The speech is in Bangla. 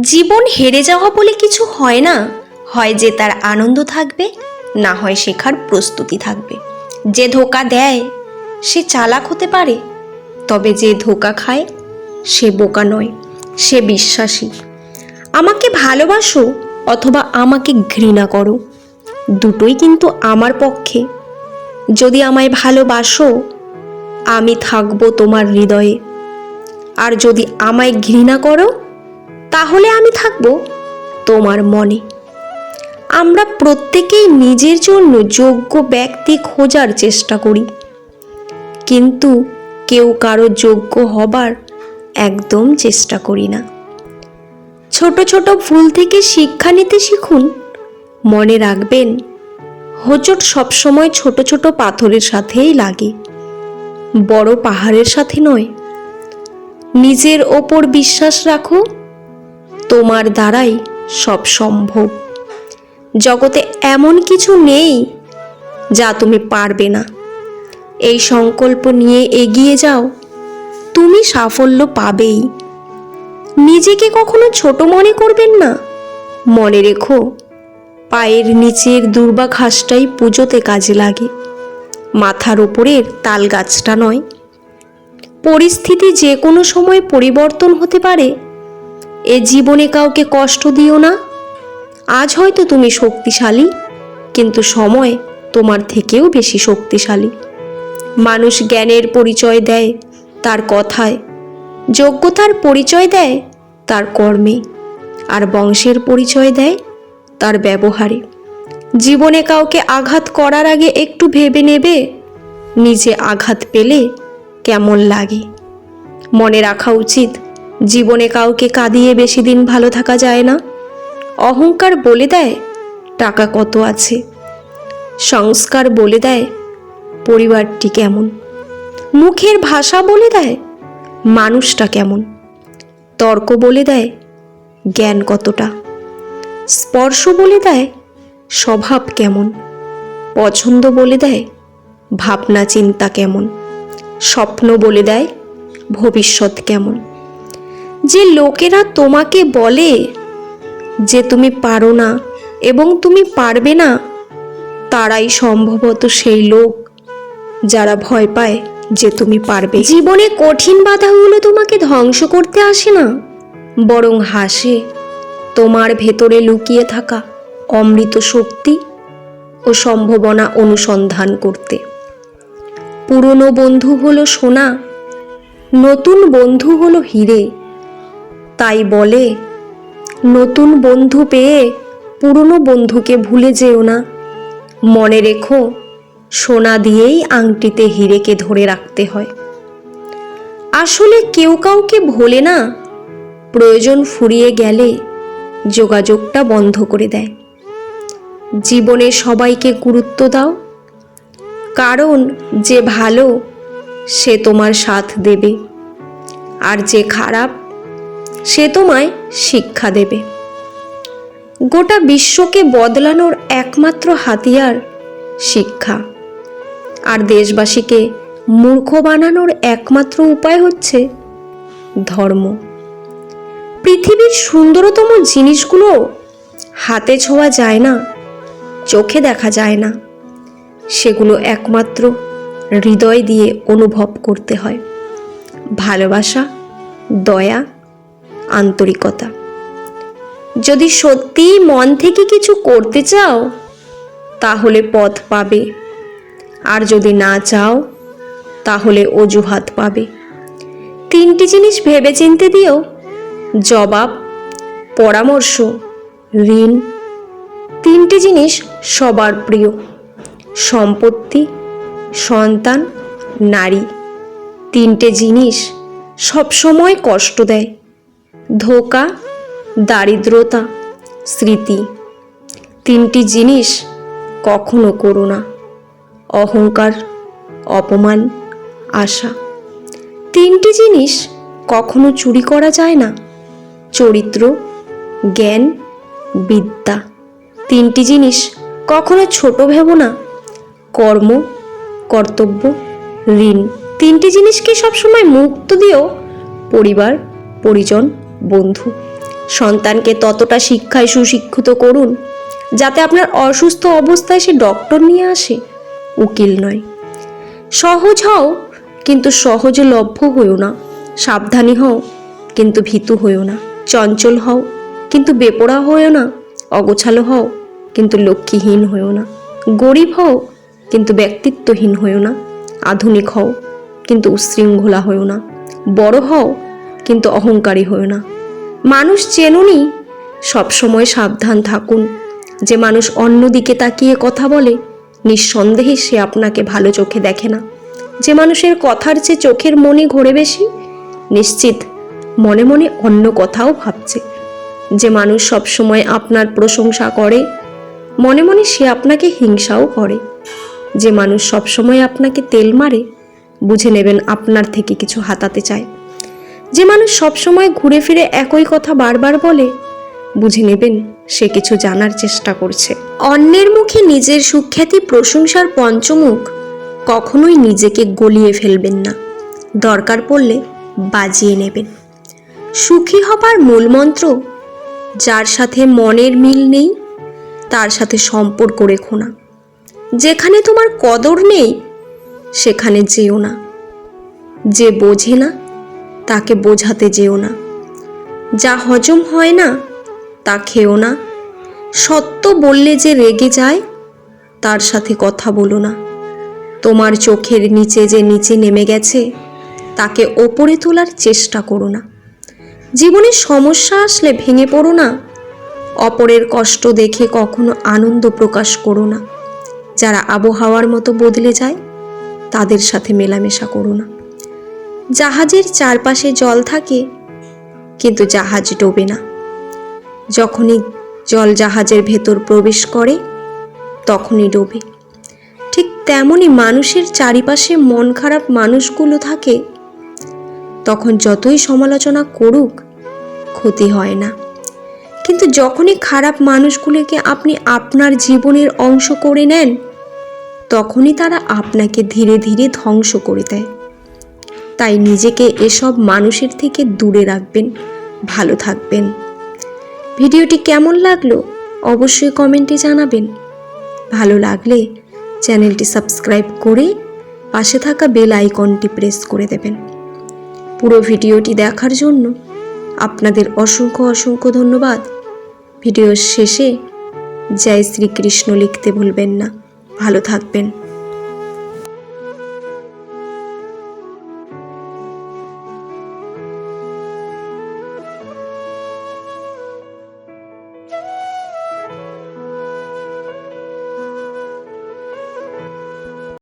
জীবন হেরে যাওয়া বলে কিছু হয় না। হয় যে তার আনন্দ থাকবে, না হয় শেখার প্রস্তুতি থাকবে। যে ধোকা দেয়, সে চালাক হতে পারে। তবে যে ধোকা খায়, সে বোকা নয়, সে বিশ্বাসী। আমাকে ভালোবাসো অথবা আমাকে ঘৃণা করো, দুটোই কিন্তু আমার পক্ষে। যদি আমায় ভালোবাসো, আমি থাকব তোমার হৃদয়ে। আর যদি আমায় ঘৃণা করো তাহলে আমি থাকব তোমার মনে। আমরা প্রত্যেকেই নিজের জন্য যোগ্য ব্যক্তি খোঁজার চেষ্টা করি। কিন্তু কেউ কারও যোগ্য হবার একদম চেষ্টা করি না। ছোট ছোট ভুল থেকে শিক্ষা নিতে শিখুন। মনে রাখবেন, হোঁচট সবসময় ছোট ছোট পাথরের সাথেই লাগে। বড় পাহাড়ের সাথে নয়। নিজের ওপর বিশ্বাস রাখো। তোমার দ্বারাই সব সম্ভব। জগতে এমন কিছু নেই যা তুমি পারবে না। এই সংকল্প নিয়ে এগিয়ে যাও। তুমি সাফল্য পাবেই। নিজেকে কখনো ছোট মনে করবেন না। মনে রেখো, পায়ের নিচের দুর্বা ঘাসটাই পুজোতে কাজে লাগে। মাথার ওপরের তাল গাছটা নয়। পরিস্থিতি যে কোনো সময় পরিবর্তন হতে পারে। এ জীবনে কাউকে কষ্ট দিও না। আজ হয়তো তুমি শক্তিশালী, কিন্তু সময় তোমার থেকেও বেশি শক্তিশালী। মানুষ জ্ঞানের পরিচয় দেয়, তার কথায়। যোগ্যতার পরিচয় দেয়, তার কর্মে। আর বংশের পরিচয় দেয়, তার ব্যবহারে। জীবনে কাউকে আঘাত করার আগে একটু ভেবে নেবে, নিজে আঘাত পেলে কেমন লাগে। মনে রাখা উচিত জীবনে কাউকে কাঁদিয়ে বেশি দিন ভালো থাকা যায় না। অহংকার বলে দেয়, টাকা কত আছে? সংস্কার বলে দেয়, পরিবারটি কেমন? মুখের ভাষা বলে দেয়, মানুষটা কেমন? তর্ক বলে দেয়, জ্ঞান কতটা? স্পর্শ বলে দেয়, স্বভাব কেমন? পছন্দ বলে দেয়, ভাবনা চিন্তা কেমন? স্বপ্ন বলে দেয়, ভবিষ্যৎ কেমন? যে লোকেরা তোমাকে বলে যে তুমি পারো না এবং তুমি পারবে না, তারাই সম্ভবত সেই লোক যারা ভয় পায় যে তুমি পারবে। জীবনে কঠিন বাধাগুলো তোমাকে ধ্বংস করতে আসে না, বরং হাসে তোমার ভেতরে লুকিয়ে থাকা অমৃত শক্তি ও সম্ভাবনা অনুসন্ধান করতে। পুরনো বন্ধু হলো সোনা, নতুন বন্ধু হলো হিরে। তাই বলে, নতুন বন্ধু পেয়ে পুরনো বন্ধুকে ভুলে যেও না। মনে রেখো, সোনা দিয়েই আংটিতে হিরেকে ধরে রাখতে হয়। আসলে কেউ কাউকে ভোলে না। প্রয়োজন ফুরিয়ে গেলে যোগাযোগটা বন্ধ করে দেয়। জীবনে সবাইকে গুরুত্ব দাও। কারণ যে ভালো, সে তোমার সাথ দেবে। আর যে খারাপ সে তোমায় শিক্ষা দেবে। গোটা বিশ্বকে বদলানোর একমাত্র হাতিয়ার শিক্ষা। আর দেশবাসীকে মূর্খ বানানোর একমাত্র উপায় হচ্ছে ধর্ম। পৃথিবীর সুন্দরতম জিনিসগুলো হাতে ছোঁয়া যায় না, চোখে দেখা যায় না। সেগুলো একমাত্র হৃদয় দিয়ে অনুভব করতে হয়। ভালোবাসা, দয়া আন্তরিকতা। যদি সত্যিই মন থেকে কিছু করতে চাও, তাহলে পথ পাবে। আর যদি না চাও, তাহলে অজুহাত পাবে। তিনটি জিনিস ভেবেচিন্তে দিও। জবাব, পরামর্শ, ঋণ। তিনটি জিনিস সবার প্রিয়। সম্পত্তি, সন্তান, নারী। তিনটে জিনিস সবসময় কষ্ট দেয়। ধোকা, দারিদ্রতা, স্মৃতি। তিনটি জিনিস কখনো করো না। অহংকার, অপমান, আশা। তিনটি জিনিস কখনো চুরি করা যায় না। চরিত্র, জ্ঞান, বিদ্যা। তিনটি জিনিস কখনো ছোট ভেব না। কর্ম, কর্তব্য, ঋণ। তিনটি জিনিসকে সবসময় মুক্ত দিও পরিবার, পরিজন বন্ধু, সন্তানকে ততটা শিক্ষায় সুশিক্ষিত করুন যাতে আপনার অসুস্থ অবস্থায় সে ডক্টর নিয়ে আসে। উকিল নয়। সহজ হও, কিন্তু সহজে লভ্য হও না। সাবধানী হও, কিন্তু ভীতু হও না। চঞ্চল হও, কিন্তু বেপরা হও না। অগোছালো হও, কিন্তু লক্ষ্মীহীন হও না। গরিব হও, কিন্তু ব্যক্তিত্বহীন হও না। আধুনিক হও, কিন্তু উশৃঙ্খলা হও না। বড় হও কিন্তু অহংকারী হও না। মানুষ চেনুনি, সবসময় সাবধান থাকুন। যে মানুষ অন্যদিকে তাকিয়ে কথা বলে, নিঃসন্দেহে সে আপনাকে ভালো চোখে দেখে না। যে মানুষের কথার চেয়ে চোখের মনে ঘোরে বেশি, নিশ্চিত মনে মনে অন্য কথাও ভাবছে। যে মানুষ সবসময় আপনার প্রশংসা করে, মনে মনে সে আপনাকে হিংসাও করে। যে মানুষ সবসময় আপনাকে তেল মারে, বুঝে নেবেন আপনার থেকে কিছু হাতাতে চায়। যে মানুষ সবসময় ঘুরে ফিরে একই কথা বারবার বলে, বুঝে নেবেন, সে কিছু জানার চেষ্টা করছে। অন্যের মুখে নিজের সুখ্যাতি প্রশংসার পঞ্চমুখ কখনোই নিজেকে গলিয়ে ফেলবেন না। দরকার পড়লে বাজিয়ে নেবেন। সুখী হবার মূলমন্ত্র যার সাথে মনের মিল নেই, তার সাথে সম্পর্ক রেখো না। যেখানে তোমার কদর নেই, সেখানে যেও না। যে বোঝে না তাকে বোঝাতে যেও না। যা হজম হয় না, তা খেও না। সত্য বললে যে রেগে যায়, তার সাথে কথা বলো না। তোমার চোখের নিচে যে নিচে নেমে গেছে, তাকে ওপরে তোলার চেষ্টা করো না। জীবনে সমস্যা আসলে ভেঙে পড়ো না। অপরের কষ্ট দেখে কখনো আনন্দ প্রকাশ করো না। যারা আবহাওয়ার মতো বদলে যায়, তাদের সাথে মেলামেশা করো না। জাহাজের চারপাশে জল থাকে, কিন্তু জাহাজ ডোবে না। যখনই জল জাহাজের ভেতর প্রবেশ করে, তখনই ডোবে। ঠিক তেমনই মানুষের চারিপাশে মন খারাপ মানুষগুলো থাকে, তখন যতই সমালোচনা করুক, ক্ষতি হয় না। কিন্তু যখনই খারাপ মানুষগুলোকে আপনি আপনার জীবনের অংশ করে নেন, তখনই তারা আপনাকে ধীরে ধীরে ধ্বংস করে দেয়। তাই নিজেকে এসব মানুষের থেকে দূরে রাখবেন, ভালো থাকবেন। ভিডিওটি কেমন লাগল অবশ্যই কমেন্টে জানাবেন। ভালো লাগলে চ্যানেলটি সাবস্ক্রাইব করে পাশে থাকা বেল আইকনটি প্রেস করে দেবেন। পুরো ভিডিওটি দেখার জন্য আপনাদের অসংখ্য অসংখ্য ধন্যবাদ। ভিডিওর শেষে জয় শ্রীকৃষ্ণ লিখতে ভুলবেন না। ভালো থাকবেন।